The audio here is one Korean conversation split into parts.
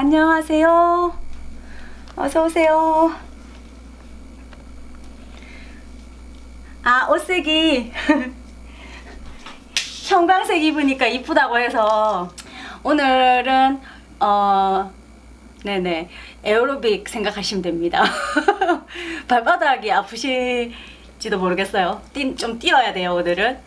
안녕하세요. 어서 오세요. 아, 옷색이 형광색 입으니까 이쁘다고 해서 오늘은 어 네네 에어로빅 생각하시면 됩니다. 발바닥이 아프실지도 모르겠어요. 뛴, 좀 뛰어야 돼요 오늘은.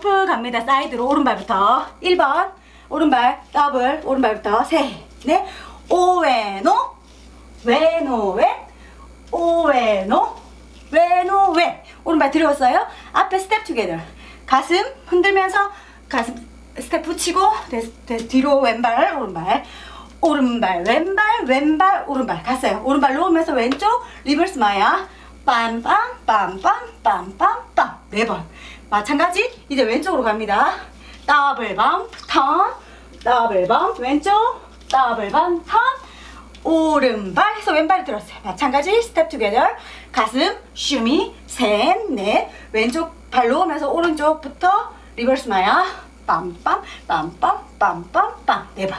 범프 갑니다. 사이드로 오른발부터. 1번 오른발 더블 오른발부터 셋넷 오웨노 웨노 웨. 오웨노 웨노 웨. 오른발 들어왔어요. 앞에 스텝 투게더 가슴 흔들면서 가슴 스텝 붙이고 대- 대- 뒤로 왼발 오른발. 오른발 왼발 왼발 오른발. 갔어요. 오른발 놓으면서 왼쪽 리버스 마야 빰빰 빰빰 빰빰 빰 네번. 마찬가지. 이제 왼쪽으로 갑니다. 더블 범프 턴. 더블 범프 왼쪽. 더블 범프 턴. 오른발. 해서 왼발 들었어요. 마찬가지. 스텝 투게더. 가슴. 슈미. 셋넷. 왼쪽 발 놓으면서 오른쪽부터 리버스 마야. 빰빰 빰빰 빰빰 빰 네번.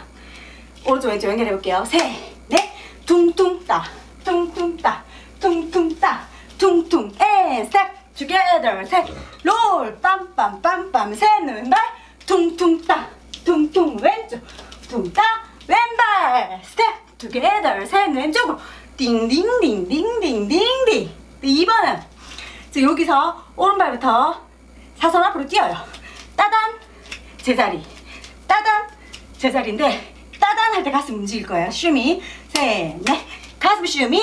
오른쪽 왼쪽 연결해 볼게요. 셋, 넷, 퉁퉁 따, 퉁퉁 따, 퉁퉁 따, 퉁퉁 앤 스텝 together 셋, 롤 빰빰빰빰. 셋 왼발. 퉁퉁 따, 퉁퉁 왼쪽. 퉁따. 왼발. 스텝. together 셋 왼쪽으로. 띵띵띵띵띵띵띵 2번은 여기서 오른발부터 사선 앞으로 뛰어요. 따단. 제자리. 따단. 제자리인데 따단 할 때 가슴 움직일 거예요. 슈미. 셋넷. 가슴 슈미.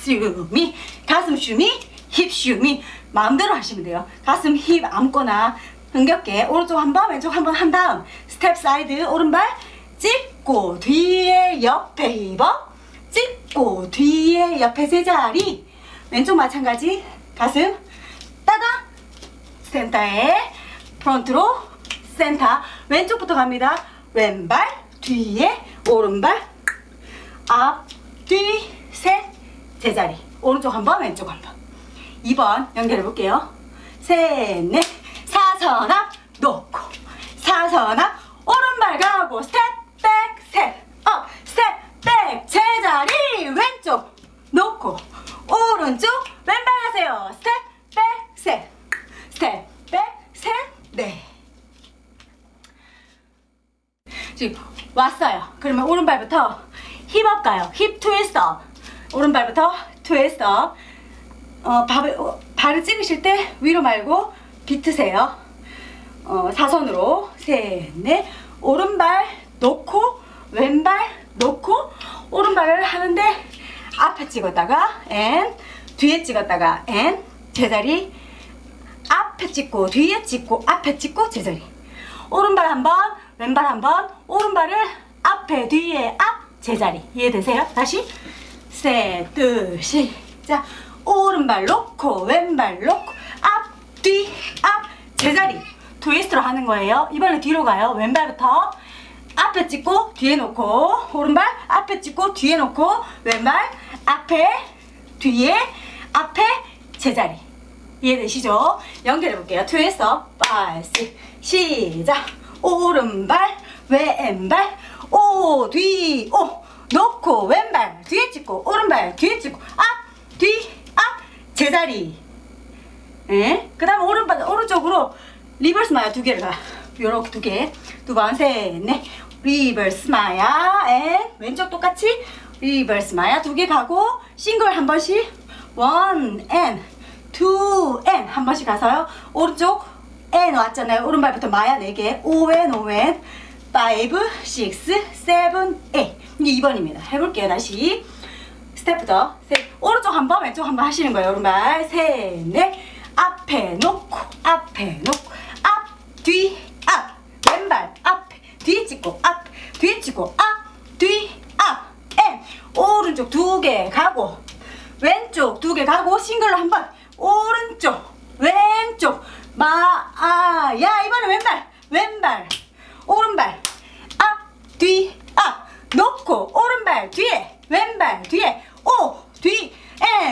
슈미. 가슴 슈미 힙 슈미 마음대로 하시면 돼요. 가슴 힙 아무거나 흥겹게 오른쪽 한 번 왼쪽 한 번 한 다음 스텝 사이드 오른발 찍고 뒤에 옆에 힙업 찍고 뒤에 옆에 제자리. 왼쪽 마찬가지 가슴 따단 센터에 프론트로 센터. 왼쪽부터 갑니다. 왼발 뒤에 오른발 앞 뒤 셋 제자리. 오른쪽 한 번 왼쪽 한번 2번 연결해 볼게요 셋 넷 사선 앞 놓고 사선 앞 오른발 가고 스텝 백셋업 스텝 백 제자리 왼쪽 놓고 오른쪽 왼발 가세요 스텝 백셋 스텝 백셋네 지금 왔어요. 그러면 오른발부터 힙업 가요. 힙 트위스터. 오른발부터 트위스터. 어, 발을, 어, 발을 찍으실 때 위로 말고 비트세요. 어, 사선으로 셋, 넷. 오른발 놓고 왼발 놓고 오른발을 하는데 앞에 찍었다가 앤 뒤에 찍었다가 앤 제자리 앞에 찍고 뒤에 찍고 앞에 찍고 제자리 오른발 한번 왼발 한번 오른발을 앞에 뒤에 앞 제자리 이해되세요? 다시 셋 둘 시작 오른발 놓고 왼발 놓고 앞 뒤 앞. 제자리. 트위스트로 하는 거예요. 이번에 뒤로 가요. 왼발부터 앞에 찍고 뒤에 놓고 오른발 앞에 찍고 뒤에 놓고 왼발 앞에 뒤에 앞에 제자리. 이해되시죠? 연결해 볼게요. 5 6 시작. 오른발 왼발 오 뒤 오. 놓고 왼발 뒤에 찍고 오른발 뒤에 찍고 앞뒤앞 제자리. 예? 그 다음에 오른발 오른쪽으로 리버스 마야 두 개를 가 요렇게 두 개. 두 번 셋 넷. 리버스 마야 앤 왼쪽 똑같이 리버스 마야 두 개 가고 싱글 한 번씩 원앤투앤한 번씩 가서요. 오른쪽 앤 왔잖아요. 오른발부터 마야 네 개. 오 앤 오 앤 5, 6, 7, 8 이게 2번입니다. 해볼게요 다시 스텝부터 셋 오른쪽 한 번 왼쪽 한 번 하시는 거예요 오른발 셋넷 앞에 놓고 앞에 놓고 앞뒤 앞. 왼발 앞에 뒤 찍고 앞 뒤 찍고 앞뒤앞앤 오른쪽 두 개 가고 왼쪽 두 개 가고 싱글로 한 번. 오른쪽 왼쪽. 마야 이번에 왼발 왼발. 오른발 앞 뒤앞. 놓고 오른발 뒤에 왼발 뒤에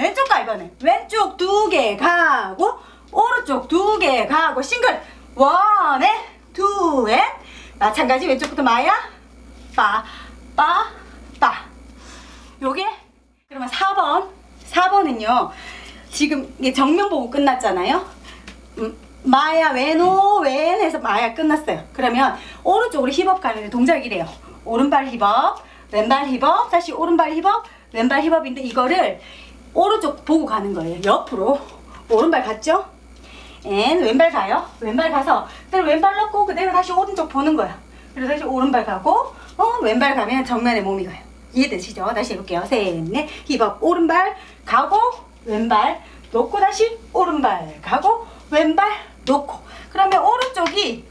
왼쪽 가 이번에 왼쪽 두 개 가고 오른쪽 두 개 가고 싱글 원에 투에 마찬가지 왼쪽부터 마야 빠빠빠. 요게 그러면 4번 4번은요 지금 이게 정면 보고 끝났잖아요. 음, 마야 왼오 왼 해서 마야 끝났어요. 그러면 오른쪽으로 힙업 가는 동작이래요. 오른발 힙업 왼발 힙업 다시 오른발 힙업 왼발 힙업인데 이거를 오른쪽 보고 가는 거예요. 옆으로. 오른발 갔죠? 앤 왼발 가요. 왼발 가서 그대로 왼발 넣고 그대로 다시 오른쪽 보는 거야. 그래서 다시 오른발 가고 어 왼발 가면 정면에 몸이 가요. 이해되시죠? 다시 해볼게요. 셋넷 힙업 오른발 가고 왼발 놓고 다시 오른발 가고 왼발 놓고. 그러면 오른쪽이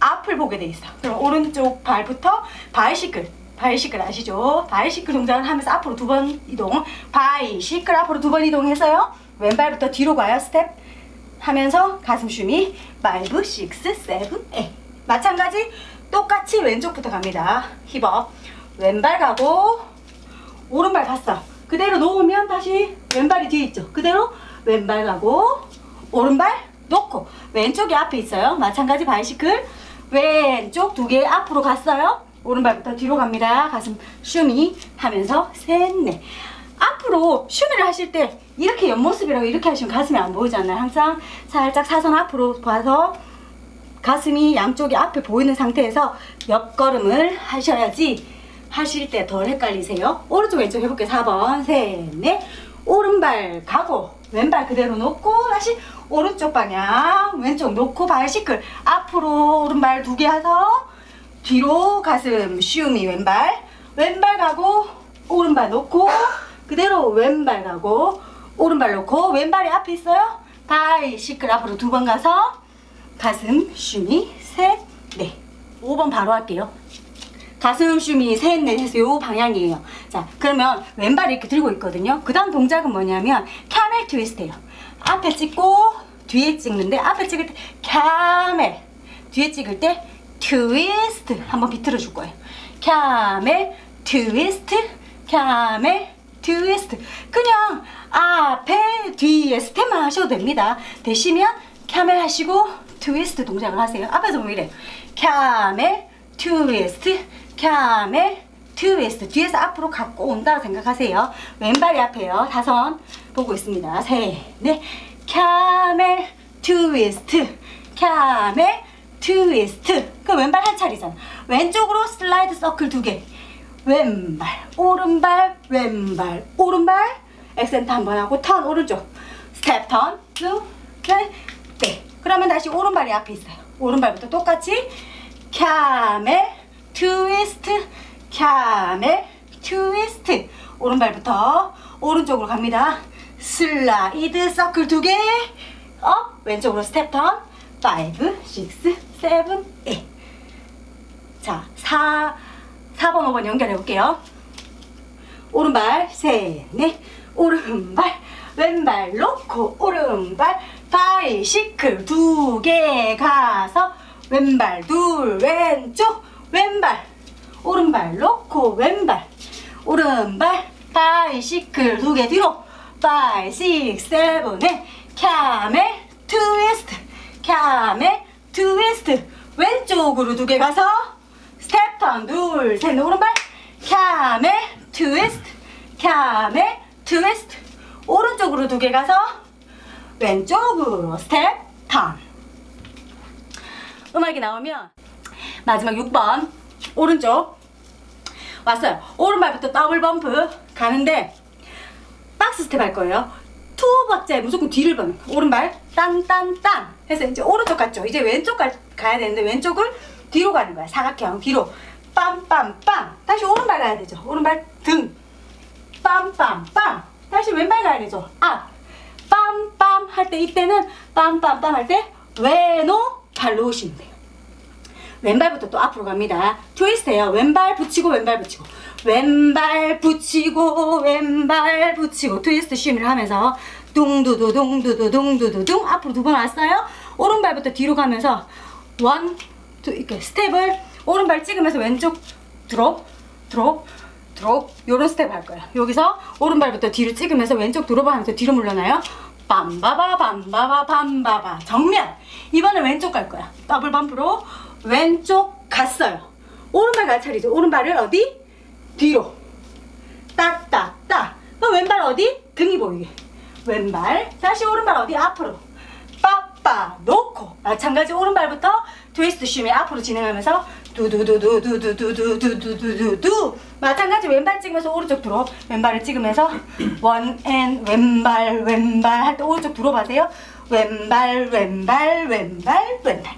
앞을 보게 돼 있어. 그럼 오른쪽 발부터 바이시클 바이시클 아시죠? 바이시클 동작을 하면서 앞으로 두 번 이동 바이시클 앞으로 두 번 이동해서요. 왼발부터 뒤로 가요 스텝. 하면서 가슴 춤이 5, 6, 7, 8 마찬가지 똑같이 왼쪽부터 갑니다. 힙업. 왼발 가고 오른발 갔어. 그대로 놓으면 다시 왼발이 뒤에 있죠. 그대로 왼발 가고 오른발 놓고 왼쪽이 앞에 있어요. 마찬가지 바이시클. 왼쪽 두 개 앞으로 갔어요 오른발부터 뒤로 갑니다. 가슴 슈미 하면서 셋넷. 앞으로 슈미를 하실 때 이렇게 옆모습이라고 이렇게 하시면 가슴이 안 보이잖아요. 항상 살짝 사선 앞으로 봐서 가슴이 양쪽이 앞에 보이는 상태에서 옆걸음을 하셔야지 하실 때 덜 헷갈리세요. 오른쪽 왼쪽 해볼게요. 4번 셋넷. 오른발 가고 왼발 그대로 놓고 다시 오른쪽 방향. 왼쪽 놓고 발 시클. 앞으로 오른발 두 개 해서 뒤로 가슴 슈미 왼발 왼발 가고 오른발 놓고 그대로 왼발 가고 오른발 놓고 왼발이 앞에 있어요. 바이 시클 앞으로 두 번 가서 가슴 슈미 셋넷 5번 바로 할게요. 가슴 춤이 셋, 넷 해서 요 방향이에요. 자, 그러면 왼발 이렇게 들고 있거든요. 그 다음 동작은 뭐냐면 캐멜 트위스트예요. 앞에 찍고 뒤에 찍는데 앞에 찍을 때 캐멜 뒤에 찍을 때 트위스트 한번 비틀어 줄 거예요. 캐멜 트위스트 캐멜 트위스트 그냥 앞에 뒤에 스텝만 하셔도 됩니다. 되시면 캐멜 하시고 트위스트 동작을 하세요. 앞에서 보면 이래. 캐멜 트위스트 캐멜 트위스트 뒤에서 앞으로 갖고 온다고 생각하세요. 왼발이 앞에요. 다선 보고 있습니다. 셋넷 캐멜 트위스트 캐멜 트위스트 그 왼발 한 차례잖아. 왼쪽으로 슬라이드 서클 두 개. 왼발 오른발 왼발 오른발. 액센트 한 번 하고 턴 오른쪽. 스텝 턴 둘셋넷 그러면 다시 오른발이 앞에 있어요. 오른발부터 똑같이. 캐멜 트위스트 캐멜 트위스트 오른발부터 오른쪽으로 갑니다. 슬라이드 서클 두 개 업. 왼쪽으로 스텝 턴 5, 6, 7, 8 자, 4, 4번, 5번 연결해 볼게요. 오른발, 셋, 넷, 오른발, 왼발 놓고, 오른발, 바이시클 두 개 가서, 왼발, 둘, 왼쪽, 왼발, 오른발 놓고, 왼발, 오른발, 바이시클 두 개 뒤로, 5, 6, 7, 8 camel twist 왼쪽으로 두 개 가서 스텝 턴 둘, 셋, 넷, 오른발. camel twist camel twist 오른쪽으로 두 개 가서 왼쪽으로 스텝 턴 음악이 나오면 마지막 6번 오른쪽. 왔어요. 오른발부터 더블 범프 가는데 박스 스텝 할 거예요. 투 박자에 무조건 뒤를 보는. 오른발 딴딴딴 해서 이제 오른쪽 갔죠. 이제 왼쪽 가, 가야 되는데 왼쪽을 뒤로 가는 거야. 사각형 뒤로. 빰빰빰. 다시 오른발 가야 되죠. 오른발 등. 빰빰빰. 다시 왼발 가야 되죠. 앞. 빰빰 할 때 이때는 빰빰빰 할 때 왼오 발로 오시면 돼요. 왼발부터 또 앞으로 갑니다. 트위스트예요. 왼발 붙이고 왼발 붙이고. 왼발 붙이고 왼발 붙이고. 트위스트 쉼을 하면서 둥두두 둥두두 둥두두 둥 앞으로 두 번 왔어요. 오른발부터 뒤로 가면서 원, 투 이렇게 스텝을 오른발 찍으면서 왼쪽 드롭 드롭 드롭 요런 스텝 할 거예요. 여기서 오른발부터 뒤로 찍으면서 왼쪽 드롭 하면서 뒤로 물러나요. 빰바바 빰바바 빰바바 정면 이번엔 왼쪽 갈 거야. 더블 범프로 왼쪽 갔어요. 오른발 갈 차례죠. 오른발을 어디? 뒤로. 따따따. 그럼 왼발 어디? 등이 보이게. 왼발. 다시 오른발 어디? 앞으로. 빠빠 놓고. 마찬가지 오른발부터 트위스트 쉼이 앞으로 진행하면서 두두두두두두두두두두두. 마찬가지 왼발 찍으면서 오른쪽 드롭. 왼발을 찍으면서 원앤 왼발 왼발 할 때 오른쪽 하세요. 왼발 왼발 왼발 왼발.